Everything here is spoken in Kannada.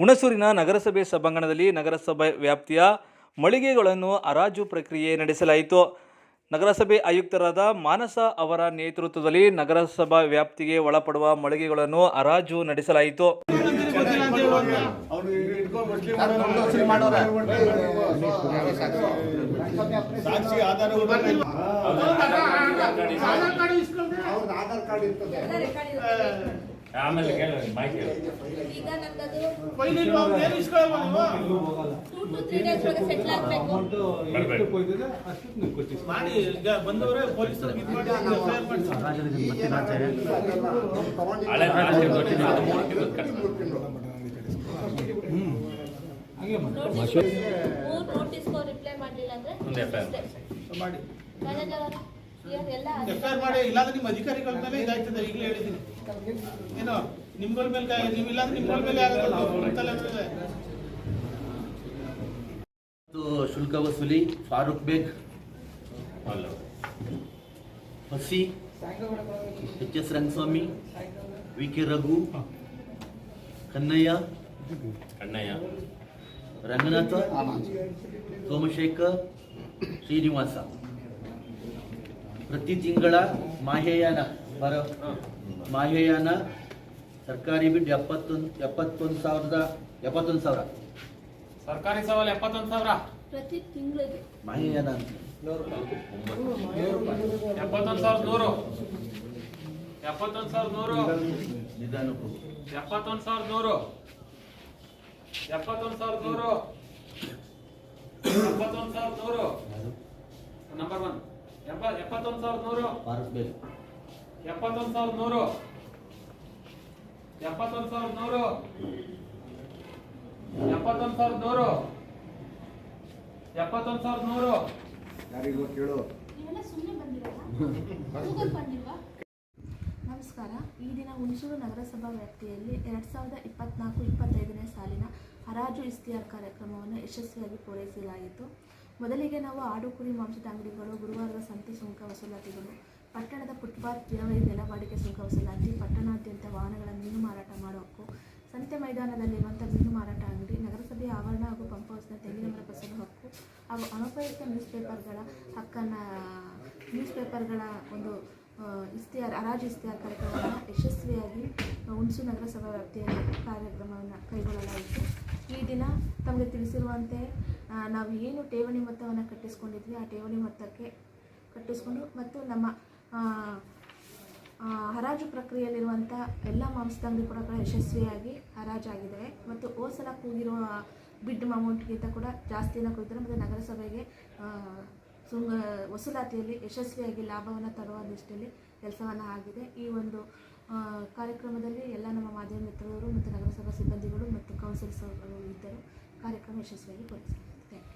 ಹುಣಸೂರಿನ ನಗರಸಭೆ ಸಭಾಂಗಣದಲ್ಲಿ ನಗರಸಭೆ ವ್ಯಾಪ್ತಿಯ ಮಳಿಗೆಗಳನ್ನು ಹರಾಜು ಪ್ರಕ್ರಿಯೆ ನಡೆಸಲಾಯಿತು. ನಗರಸಭೆ ಆಯುಕ್ತರಾದ ಮಾನಸ ಅವರ ನೇತೃತ್ವದಲ್ಲಿ ನಗರಸಭಾ ವ್ಯಾಪ್ತಿಗೆ ಒಳಪಡುವ ಮಳಿಗೆಗಳನ್ನು ಹರಾಜು ನಡೆಸಲಾಯಿತು. ಸಾಕ್ಷಿ ಆಧಾರ ಆಧಾರ್ ಕಾರ್ಡ್ ಇರ್ತದೆ. ಆಮೇಲೆ ಕೇಳಿ ಮಾಹಿತಿ ಈಗ ನಮ್ದದು ಟೂ ಟು 3 ಡೇಸ್ ಒಳಗೆ ನೀವು ಆಗ್ಬೇಕು ಮಾಡಿ ಈಗ ಬಂದವರೇ ಪೊಲೀಸರಿಗೆ ಇದು ಮಾಡಿ ಎಫ್ಐಆರ್ ಮಾಡಿ ಹಳೆ ರಾಜ್ಯ ಗೊತ್ತಿಲ್ಲ, ಅದು ಮೂರು ತಿಂಗಳು ಕಷ್ಟ. ನೋಟಿಸ್ ಮೂರ್ ನೋಟಿಸ್ಗೂ ರಿಪ್ಲೈ ಮಾಡಲಿಲ್ಲ ಅಂದ್ರೆ ಮುಂದೆ FIR ಮಾಡಿ. ಮ್ಯಾನೇಜರ್ ಇವ್ರು ಎಲ್ಲ ಎಫ್ಐಆರ್ ಮಾಡಿ ಇಲ್ಲಾಂದ್ರೆ ನಿಮ್ಮ ಅಧಿಕಾರಿಗಳ ಮೇಲೆ ಇದಾಗ್ತದೆ ಈಗಲೇ ಹೇಳಿದ್ದೀನಿ. ಏನೋ ನಿಮ್ಗಳ ಮೇಲೆ ನೀವು ಇಲ್ಲಾಂದ್ರೆ ನಿಮ್ಗಳ ಮೇಲೆ ಆಗುತ್ತೆ ಶುಲ್ಕ ವಸೂಲಿ ಫಾರೂಕ್ ಬೇಗ್. ಹಸಿ H S Rangaswamy V K Raghu Kannayya Kannayya Ranganatha Somashekar Srinivasa. ಪ್ರತಿ ತಿಂಗಳ ಮಾಹೆಯಾನ ಬರ ಮಾಹೆಯಾನ ಸರ್ಕಾರಿ ಬಿಡ್ ಎಪ್ಪತ್ತೊಂದು ಎಪ್ಪತ್ತೊಂದು ಸಾವಿರದ ಎಪ್ಪತ್ತೊಂದು ಸಾವಿರ. ಸರ್ಕಾರಿ ಸವಾಲು ಎಪ್ಪತ್ತೊಂದು ಸಾವಿರ? ಪ್ರತಿ ತಿಂಗಳಿಗೆ. ಮಾಹೆಯಾನ ಅಂತ. ಎಪ್ಪತ್ತೊಂದು ಸಾವಿರದ ನೂರು. ಎಪ್ಪತ್ತೊಂದು ಸಾವಿರದ ನೂರು. ನಿಧಾನ ಎಪ್ಪತ್ತೊಂದು ಸಾವಿರದ ನೂರು. ಎಪ್ಪತ್ತೊಂದು ಸಾವಿರದ ನೂರು. ಎಪ್ಪತ್ತೊಂದು ಸಾವಿರದ ನೂರು. Number one. ಎಪ್ಪ ಎಪ್ಪತ್ತೊಂದು ಸಾವಿರದ ನೂರು? ಫಾರೂಕ್ ಬೇಗ್ ಎಪ್ಪತ್ತೊಂದು ಸಾವಿರದ ನೂರು. ಎಪ್ಪತ್ತೊಂದು ಸಾವಿರದ ನೂರು. ಎಪ್ಪತ್ತೊಂದು ಸಾವಿರದ ನೂರು. ಎಪ್ಪತ್ತೊಂದು ಸಾವಿರದ ನೂರು. ಯಾರಿಗೂ ಕೇಳು. ನೀವೆಲ್ಲ ಸುಮ್ಮನೆ ಬಂದಿರಲ್ಲ ಗೂಗಲ್ ಬಂದಿಲ್ವಾ? ನಮಸ್ಕಾರ. ಈ ದಿನ ಹುಣಸೂರು ನಗರಸಭಾ ವ್ಯಾಪ್ತಿಯಲ್ಲಿ ಎರಡ್ ಸಾವಿರದ ಇಪ್ಪತ್ನಾಲ್ಕು ಇಪ್ಪತ್ತೈದನೇ ಸಾಲಿನ ಹರಾಜು ಇಸ್ತಿಯಾರ್ ಕಾರ್ಯಕ್ರಮವನ್ನು ಯಶಸ್ವಿಯಾಗಿ ಪೂರೈಸಲಾಯಿತು. ಮೊದಲಿಗೆ ನಾವು ಆಡು ಕುರಿ ಮಾಂಸದ ಅಂಗಡಿಗಳು, ಗುರುವಾರದ ಸಂತೆ ಸುಂಕ ವಸೂಲಾತಿಗಳು, ಪಟ್ಟಣದ ಫುಟ್ಪಾತ್ ದಿನವರಿ ನೆಲವಾಡಿಕೆ ಸುಂಕ ವಸೂಲಾತಿ, ಪಟ್ಟಣಾದ್ಯಂತ ವಾಹನಗಳ ಮೀನು ಮಾರಾಟ ಮಾಡೋ ಹಕ್ಕು ಸಂತೆ ಮೈದಾನದಲ್ಲಿರುವಂಥ ಮೀನು ಮಾರಾಟ ಅಂಗಡಿ, ನಗರಸಭೆಯ ಆವರಣ ಹಾಗೂ ಪಂಪ್ ಹೌಸ್ನ ತೆಂಗಿನ ಮರ ಹಕ್ಕು ಹಾಗೂ ಅನುಪಯುಕ್ತ ನ್ಯೂಸ್ ಪೇಪರ್ಗಳ ಹಕ್ಕನ್ನು ನ್ಯೂಸ್ ಪೇಪರ್ಗಳ ಒಂದು ಇಸ್ತಿಹಾರ್, ಹರಾಜು ಇಸ್ತಿಯಾರ್ ಕಾರ್ಯಕ್ರಮವನ್ನು ಯಶಸ್ವಿಯಾಗಿ ಹುಣಸು ನಗರಸಭಾ ವ್ಯಾಪ್ತಿಯಲ್ಲಿ ಕಾರ್ಯಕ್ರಮವನ್ನು ಈ ದಿನ ತಮಗೆ ತಿಳಿಸಿರುವಂತೆ ನಾವು ಏನು ಠೇವಣಿ ಮೊತ್ತವನ್ನು ಕಟ್ಟಿಸ್ಕೊಂಡಿದ್ವಿ, ಆ ಠೇವಣಿ ಮೊತ್ತಕ್ಕೆ ಕಟ್ಟಿಸ್ಕೊಂಡು ಮತ್ತು ನಮ್ಮ ಹರಾಜು ಪ್ರಕ್ರಿಯೆಯಲ್ಲಿರುವಂಥ ಎಲ್ಲ ಮಾಂಸದ ಅಂಗಡಿ ಕೂಡ ಕೂಡ ಯಶಸ್ವಿಯಾಗಿ ಹರಾಜಾಗಿದ್ದಾವೆ ಮತ್ತು ಹೋದ ಸಲ ಕೂಗಿರುವ ಬಿಡ್ ಅಮೌಂಟ್ಗಿಂತ ಕೂಡ ಜಾಸ್ತಿನ ಕೂಗಿದ್ದಾರೆ ಮತ್ತು ನಗರಸಭೆಗೆ ಸುಂಗ, ವಸೂಲಾತಿಯಲ್ಲಿ ಯಶಸ್ವಿಯಾಗಿ ಲಾಭವನ್ನು ತರುವ ದೃಷ್ಟಿಯಲ್ಲಿ ಕೆಲಸವನ್ನು ಆಗಿದೆ. ಈ ಒಂದು ಕಾರ್ಯಕ್ರಮದಲ್ಲಿ ಎಲ್ಲ ನಮ್ಮ ಮಾಧ್ಯಮ ಮಿತ್ರರು ಮತ್ತು ನಗರಸಭಾ ಸಿಬ್ಬಂದಿಗಳು ಮತ್ತು ಕೌನ್ಸಿಲ್ಸ್ ಇದ್ದರು. కార్యక్రమ यशस्वी कोणी